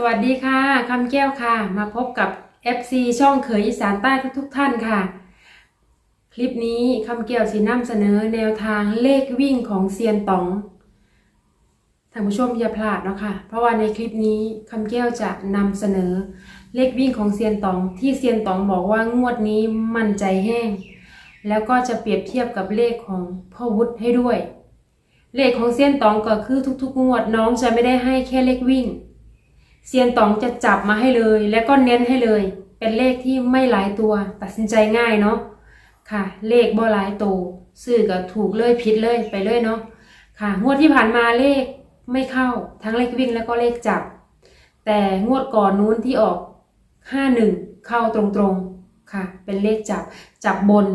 สวัสดีค่ะคำแก้วค่ะ มาพบกับ FC ช่องเขยอีสานใต้ทุกๆทท่านค่ะ คลิปนี้คำแก้วสีน้ำเสนอแนวทางเลขวิ่งของเซียนตองท่านผู้ชมอย่าพลาดเนาะค่ะ เพราะว่าในคลิปนี้คำแก้วจะนำเสนอเลขวิ่งของเซียนตอง ที่เซียนตองบอกว่างวดนี้มั่นใจแห้ง แล้วก็จะเปรียบเทียบกับเลขของพ่อวุฒิให้ด้วย เลขของเซียนตองก็คือทุกๆ งวดน้องจะไม่ได้ให้แค่เลขวิ่ง เซียนตองจะจับมาให้เลย แล้วก็เน้นให้เลย เป็นเลขที่ไม่หลายตัว ตัดสินใจง่ายเนาะค่ะ เลขบ่หลายตัวซื้อก็ถูกเลยผิดเลยไปเลยเนาะค่ะ งวดที่ผ่านมาเลขไม่เข้าทั้งเลขวิ่งแล้วก็เลขจับ แต่งวดก่อนนู้นที่ออกห้าหนึ่งเข้าตรงๆค่ะ เป็นเลขจับจับบน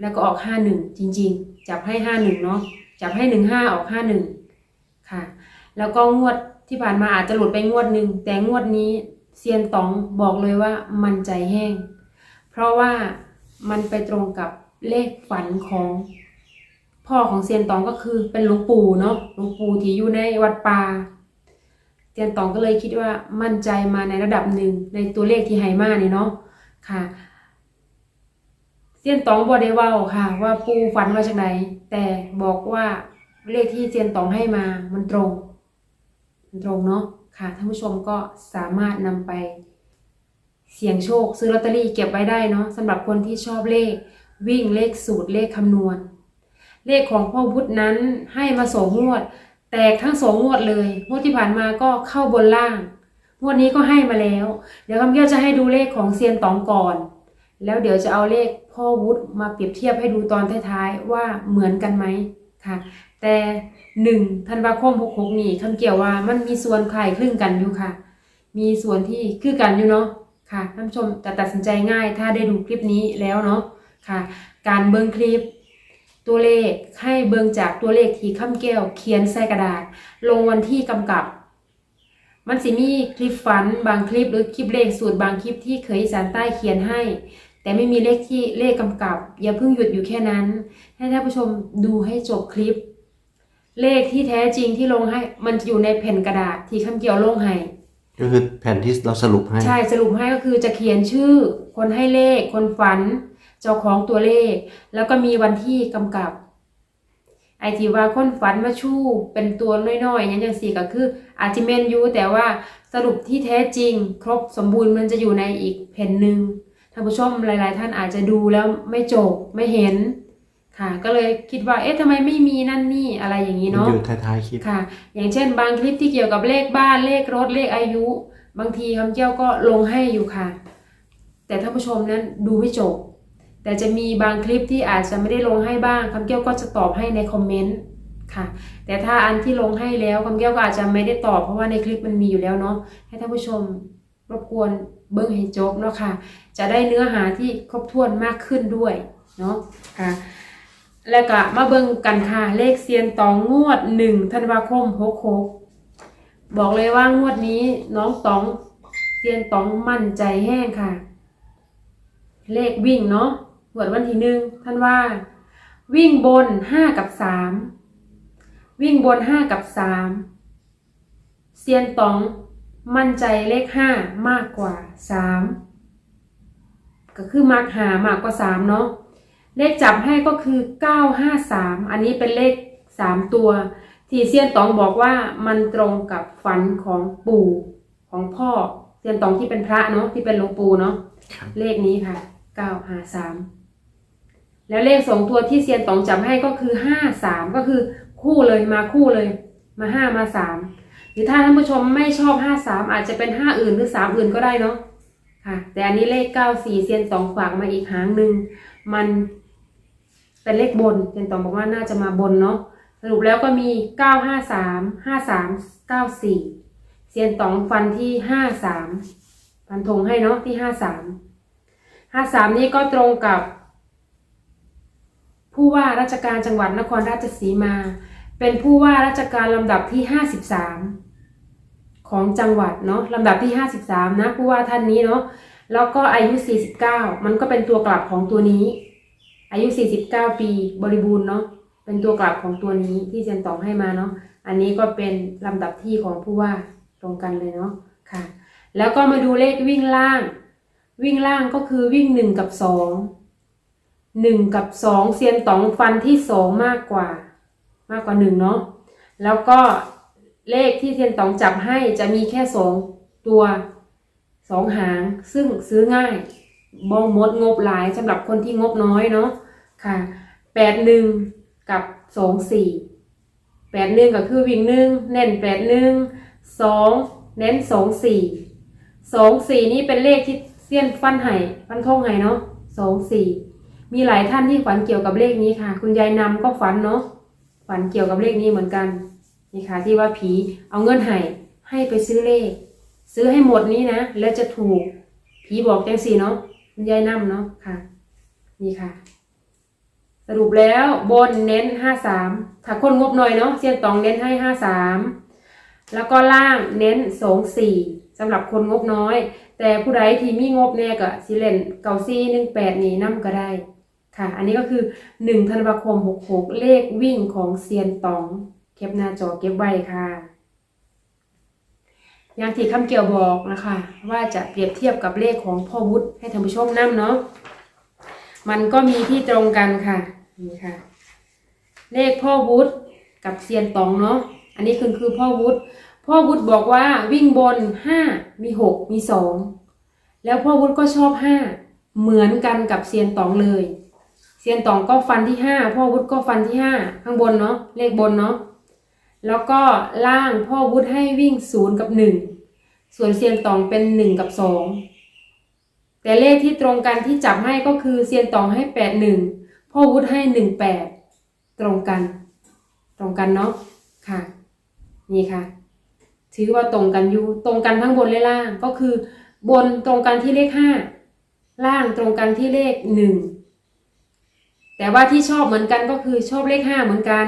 แล้วก็ออกห้าหนึ่งจริงๆ จับให้ห้าหนึ่งเนาะจับให้หนึ่งห้าออกห้าหนึ่งค่ะ แล้วก็งวด ที่ผ่านมาอาจจะหลุดไปงวดหนึ่งแต่งวดนี้เซียนตองบอกเลยว่ามันใจแห้ง เพราะว่ามันไปตรงกับเลขฝันของพ่อของเซียนตองก็คือเป็นหลวงปู่เนาะหลวงปู่ที่อยู่ในวัดป่าเซียนตองก็เลยคิดว่ามั่นใจมาในระดับหนึ่งในตัวเลขที่ให้มานี่เนาะค่ะเซียนตองบอกได้ว่าค่ะ ว่าปูฝันมาจากไหนแต่บอกว่าเลขที่เซียนตองให้มามันตรง ตรงเนาะค่ะท่านผู้ชมก็สามารถนำไปเสี่ยงโชค ซื้อลอตเตอรี่เก็บไว้ได้เนาะสำหรับคนที่ชอบเลข วิ่งเลขสูตรเลขคำนวณ เลขของพ่อวุฒินั้นให้มาสองงวด แตกทั้งสองงวดเลยงวดที่ผ่านมาก็เข้าบนล่างงวดนี้ก็ให้มาแล้ว เดี๋ยวคำเกี้ยวจะให้ดูเลขของเซียนตองก่อน แล้วเดี๋ยวจะเอาเลขพ่อวุฒิมาเปรียบเทียบให้ดูตอนท้ายๆว่าเหมือนกันไหมค่ะ แต่ หนึ่งธันวาคมหกหกนี่คำเกี่ยวว่ามันมีส่วนคล้ายคลึงกันอยู่ค่ะ มีส่วนที่คือกันอยู่เนาะค่ะท่านผู้ชมแต่ตัดสินใจง่ายถ้าได้ดูคลิปนี้แล้วเนาะค่ะ การเบิ้งคลิป ตัวเลขให้เบิ้งจากตัวเลขที่คำแก้วเขียนใส่กระดาษ ลงวันที่กำกับ มันสิมีคลิปฝันบางคลิปหรือคลิปเลขสูตรบางคลิปที่เคยอีสารใต้เขียนให้ แต่ไม่มีเลขที่เลขกำกับ อย่าเพิ่งหยุดอยู่แค่นั้น ให้ท่านผู้ชมดูให้จบคลิป เลขที่แท้จริงที่ลงให้ มันจะอยู่ในแผ่นกระดาษที่คำเกี่ยวลงให้ก็คือแผ่นที่เราสรุปให้ ใช่สรุปให้ก็คือจะเขียนชื่อ คนให้เลข คนฝัน เจ้าของตัวเลข แล้วก็มีวันที่กำกับ ไอที่ว่าคนฝันมาชู้เป็นตัวน้อยๆอย่างจังสี่ก็คือ อาจจะเมนอยูแต่ว่าสรุปที่แท้จริง ครบสมบูรณ์มันจะอยู่ในอีกแผ่นหนึ่งท่านผู้ชมหลาย ๆ ท่านอาจจะดูแล้วไม่จบไม่เห็น ค่ะ ก็เลยคิดว่า เอ๊ะทำไมไม่มีนั่นนี่อะไรอย่างนี้มันเนาะอยู่ท้ายๆคลิปค่ะ อย่างเช่น บางคลิปที่เกี่ยวกับเลขบ้านเลขรถเลขอายุ บางทีคำเจ้าก็ลงให้อยู่ค่ะ แต่ท่านผู้ชมนั้นดูไม่จบ แต่จะมีบางคลิปที่อาจจะไม่ได้ลงให้บ้างคำเกี้ยวก็จะตอบให้ในคอมเมนต์ค่ะ แต่ถ้าอันที่ลงให้แล้วคำเกี้ยวก็อาจจะไม่ได้ตอบเพราะว่าในคลิปมันมีอยู่แล้วเนาะให้ท่านผู้ชมรบกวนเบิ้งให้จบเนาะค่ะ จะได้เนื้อหาที่ครบถ้วนมากขึ้นด้วยเนาะค่ะ แล้วก็มาเบิ่งกันค่ะเลขเซียนตองงวดหนึ่งธันวาคมหกหกบอกเลยว่างวดนี้น้องตองเซียนตองมั่นใจแห้งค่ะ เลขวิ่งเนาะงวดวันที่หนึ่งท่านว่า วิ่งบนห้ากับสามวิ่งบนห้ากับสามเซียนตองมั่นใจเลขห้ามากกว่าสามก็คือมากหามากกว่าสามเนาะ เลขจับให้ก็คือ 953 อันนี้เป็นเลข 3 ตัว ที่เซียนตองบอกว่ามันตรงกับฝันของปู่ของพ่อเซียนตองที่เป็นพระเนาะที่เป็นหลวงปู่เนาะครับเลขนี้ค่ะ 953 แล้วเลขสองตัวที่เซียนตองจับให้ก็คือ 53 ก็คือคู่เลยมาคู่เลย มา5มา3หรือถ้าท่านผู้ชมไม่ชอบ53อาจจะเป็น5อื่นหรือ3อื่นก็ได้เนาะค่ะ แต่อันนี้เลข94เซียนตองฝากมาอีกหางหนึ่งมัน เป็นเลขบนเซียนตองบอกว่าน่าจะมาบนเนาะสรุปแล้วก็มี 953 53 94 เซียนตองฟันที่ 53 ฟันธงให้เนาะที่ 53 53 นี้ก็ตรงกับ ผู้ว่าราชการจังหวัดนครราชสีมา เป็นผู้ว่าราชการลำดับที่ 53 ของจังหวัดเนาะลำดับที่ 53 นะ ผู้ว่าท่านนี้เนาะแล้วก็อายุ 49 มันก็เป็นตัวกลับของตัวนี้ อายุ 49 ปีบริบูรณ์เนาะเป็นตัวกลับของตัวนี้ที่เซียนตองให้มาเนาะอันนี้ก็เป็นลำดับที่ของผู้ว่าตรงกันเลยเนาะค่ะ แล้วก็มาดูเลขวิ่งล่าง วิ่งล่างก็คือวิ่งหนึ่งกับสองหนึ่งกับสองเซียนตองฟันที่สองมากกว่า มากกว่าหนึ่งเนาะแล้วก็เลขที่เซียนตองจับให้จะมีแค่สองตัวสองหางซึ่งซื้อง่ายบองมดงบหลายสำหรับคนที่งบน้อยเนาะ ค่ะแปดหนึ่งกับสองสี่แปดหนึ่งก็คือวิ่งหนึ่งเน้นแปดหนึ่งสองเน้นสองสี่สองสี่นี่เป็นเลขที่เซียนฟันไห่ฟันทงไห่เนาะสองสี่มีหลายท่านที่ฝันเกี่ยวกับเลขนี้ค่ะ คุณยายนำก็ฝันเนาะฝันเกี่ยวกับเลขนี้เหมือนกันนี่ค่ะ ที่ว่าผีเอาเงินไห่ให้ไปซื้อเลข ซื้อให้หมดนี้นะแล้วจะถูกผีบอกจังสี่เนาะคุณยายนำเนาะค่ะ นี่ค่ะ สรุปแล้วบนเน้นห้าสามถ้าคนงบหน่อยเนาะเซียนตองเน้นให้ห้าสามแล้วก็ล่างเน้นสองสี่สำหรับคนงบน้อย แต่ผู้ใดที่มีงบแน่ก็สิเล่นเกาซี่หนึ่งแปดนี่นํก็ได้ค่ะ อันนี้ก็คือหนึ่งธันวาคมหกหกเลขวิ่งของเซียนตอง เก็บหน้าจอเก็บไว้ค่ะอย่างที่คำเกี่ยวบอกนะคะ ว่าจะเปรียบเทียบกับเลขของพ่อวุฒิให้ท่านผู้ชมนํเนาะ มันก็มีที่ตรงกันค่ะ นี่ค่ะ เลขพ่อวุฒิกับเซียนตองเนาะ อันนี้คือคือพ่อวุฒิ พ่อวุฒิบอกว่าวิ่งบนห้ามีหกมีสอง แล้วพ่อวุฒิก็ชอบห้าเหมือนกันกับเซียนตองเลย เซียนตองก็ฟันที่ห้าพ่อวุฒิก็ฟันที่ห้าข้างบนเนาะ เลขบนเนาะ แล้วก็ล่างพ่อวุฒิให้วิ่งศูนย์กับหนึ่ง ส่วนเซียนตองเป็นหนึ่งกับสอง แต่เลขที่ตรงกันที่จับให้ก็คือเซียนตองให้แปดหนึ่งพ่อวุฒิให้หนึ่งแปดตรงกัน ตรงกันเนาะค่ะ นี่ค่ะ ถือว่าตรงกันอยู่ ตรงกันทั้งบนและล่าง ก็คือบนตรงกันที่เลขห้าล่างตรงกันที่เลขหนึ่งแต่ว่าที่ชอบเหมือนกันก็คือชอบเลขห้าเหมือนกัน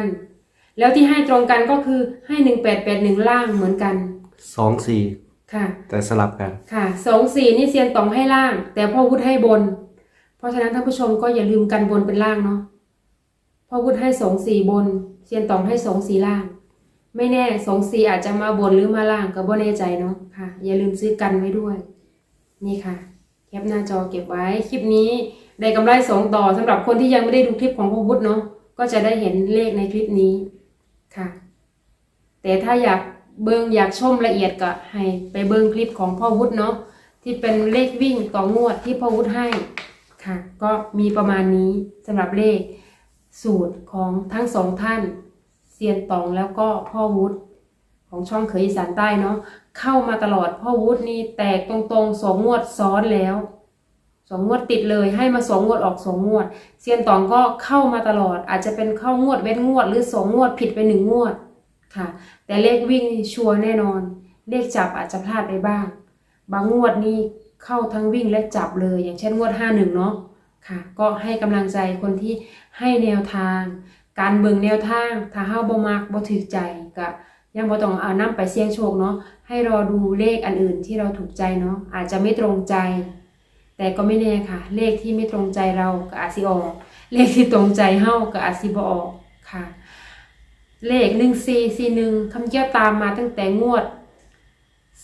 แล้วที่ให้ตรงกันก็คือให้หนึ่งแปดแปดหนึ่งล่างเหมือนกันสองสี่ ค่ะ แต่สลับกันค่ะสองสี่นี่เซียนตองให้ล่าง แต่พ่อวุฒิให้บน เพราะฉะนั้นท่านผู้ชมก็อย่าลืมกันบนเป็นล่างเนาะพ่อวุฒิให้สองสี่บน เซียนตองให้สองสี่ล่าง ไม่แน่สองสี่อาจจะมาบนหรือมาล่างก็บ่แน่ใจเนาะค่ะ อย่าลืมซื้อกันไว้ด้วย นี่ค่ะแคปหน้าจอเก็บไว้คลิปนี้ได้กำไรสองต่อสำหรับคนที่ยังไม่ได้ดูคลิปของพ่อวุฒิเนาะก็จะได้เห็นเลขในคลิปนี้ค่ะ แต่ถ้าอยาก เบิงอยากชมละเอียดก็ให้ไปเบิงคลิปของพ่อวุฒิเนาะที่เป็นเลขวิ่งต่องวดที่พ่อวุฒิให้ค่ะ ก็มีประมาณนี้สำหรับเลขสูตรของทั้งสองท่านเซียนตองแล้วก็พ่อวุฒิของช่องเคยอีสานใต้เนาะเข้ามาตลอดพ่อวุฒินี่แตกตรงๆสองงวดซ้อนแล้วสองงวดติดเลยให้มาสองงวดออกสองงวด เซียนตองก็เข้ามาตลอดอาจจะเป็นเข้างวดเว้นงวด หรือสองงวดผิดไปหนึ่งงวด ค่ะ แต่เลขวิ่งชัวร์แน่นอน เลขจับอาจจะพลาดไปบ้าง บางงวดนี่เข้าทั้งวิ่งและจับเลย อย่างเช่นงวดห้าหนึ่งเนาะค่ะ ก็ให้กำลังใจคนที่ให้แนวทาง การเบิ่งแนวทาง ถ้าเฮาบ่มักบ่ถูกใจก็ยังบ่ต้องเอานํไปเสี่ยงโชคเนาะให้รอดูเลขอันอื่นที่เราถูกใจเนาะอาจจะไม่ตรงใจ แต่ก็ไม่แน่ค่ะ เลขที่ไม่ตรงใจเราก็อาจสิออก เลขที่ตรงใจเฮาก็อาจสิบ่ออกค่ะ เลขหนึ่งสี่สี่หนึ่งคำเกี่ยวตามมาตั้งแต่งวด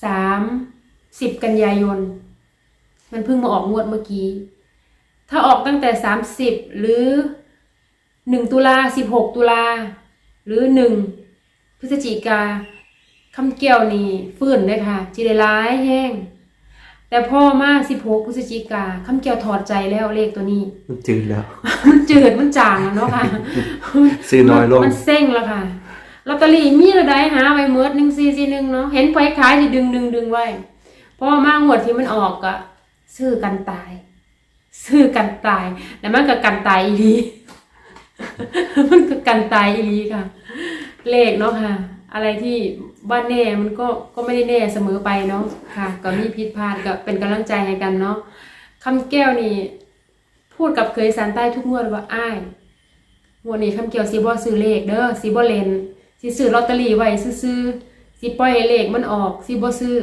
สามสิบกันยายน มันเพิ่งมาออกงวดเมื่อกี้ ถ้าออกตั้งแต่สามสิบหรือหนึ่งตุลาสิบหกตุลาหรือหนึ่งพฤศจิกาคำเกี่ยวนี่ฟื้นเลยค่ะจีได้ร้ายแห้ง แต่พ่อมาสิบหกพฤศจิกาคำเกี่ยวถอดใจแล้วเลขตัวนี้ มันจืดแล้ว มันจืดมันจางแล้วเนาะค่ะซื้อน้อยลงมันเซ็งแล้วค่ะลอตเตอรี่มีระไดหาไว้เมิดหนึ่งสี่สี่หนึ่งเนาะเห็นไฟขายที่ดึงดึงดึงไว้เพราะว่ามางวดที่มันออกอะซื้อกันตายซื้อกันตายแล้วมันก็กันตายอีหลีมันก็กันตายอีหลีค่ะ เลขเนาะค่ะ อะไรที่บ้านแน่มันก็ก็ไม่ได้แน่เสมอไปเนาะค่ะ ก็มีผิดพลาดก็เป็นกำลังใจให้กันเนาะคำแก้วนี่ พูดกับเคยสารใต้ทุกงวดว่าอ้ายงวดนี้คำเกี่ยวสิบ่ซื้อเลขเด้อสิบ่เล่นสิซื้อลอตเตอรี่ไว้ซื้อๆสิปล่อยให้เลขมันออกสิบ่ซื้อ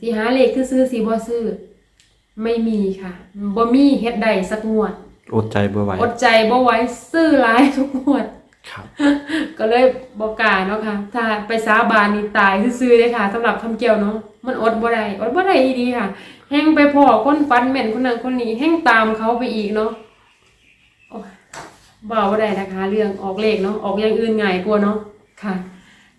สิหาเลขซื้อๆสิบ่ซื้อไม่มีค่ะบ่มีเฮ็ดได้สักงวด อดใจบ่ไหวอดใจบ่ไหว้ซื้อหลายทุกงวดครับ ก็เลยบ่กล้าเนาะค่ะ ถ้าไปสาบานนี่ตายซื่อๆเลยค่ะสำหรับคำเกี่ยวเนาะมันอดบ่ได้อดบ่ได้อีดีค่ะ แห่งไปพ่อคนฟันแม่นคนนั้นคนนี้แห่งตามเขาไปอีกเนาะบ่เอาบ่ได้นะคะ เรื่องออกเลขเนาะออกอย่างอื่นง่ายกว่าเนาะค่ะ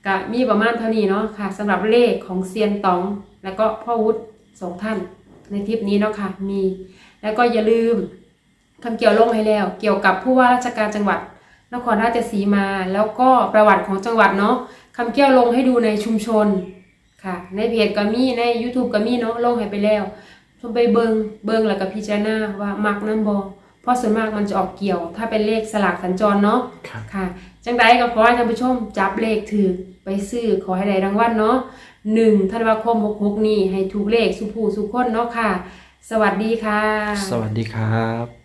ก็มีประมาณเท่านี้เนาะค่ะสำหรับเลขของเซียนตอง แล้วก็พ่อวุฒิสองท่านในคลิปนี้เนาะค่ะมี แล้วก็อย่าลืมคำเกี่ยวลงให้แล้ว เกี่ยวกับผู้ว่าราชการจังหวัด นครราชสีมา แล้วก็ประวัติของจังหวัดเนาะคำเกี่ยวลงให้ดูในชุมชนค่ะ ในเพจก็มีใน YouTube ก็มีเนาะลงให้ไปแล้วชมไปเบิงเบิงแล้วก็พิจารณาว่ามักน้ำบอเพราะส่วนมากมันจะออกเกี่ยว ถ้าเป็นเลขสลากสัญจรเนาะครับค่ะ จังใดก็ขอให้ท่านผู้ชมจับเลขถือไปซื้อขอให้ได้รางวัลเนาะหนึ่งธันวาคมหกหกนี้ให้ถูกเลขสุภูสุขคนเนาะค่ะ สวัสดีค่ะ สวัสดีครับ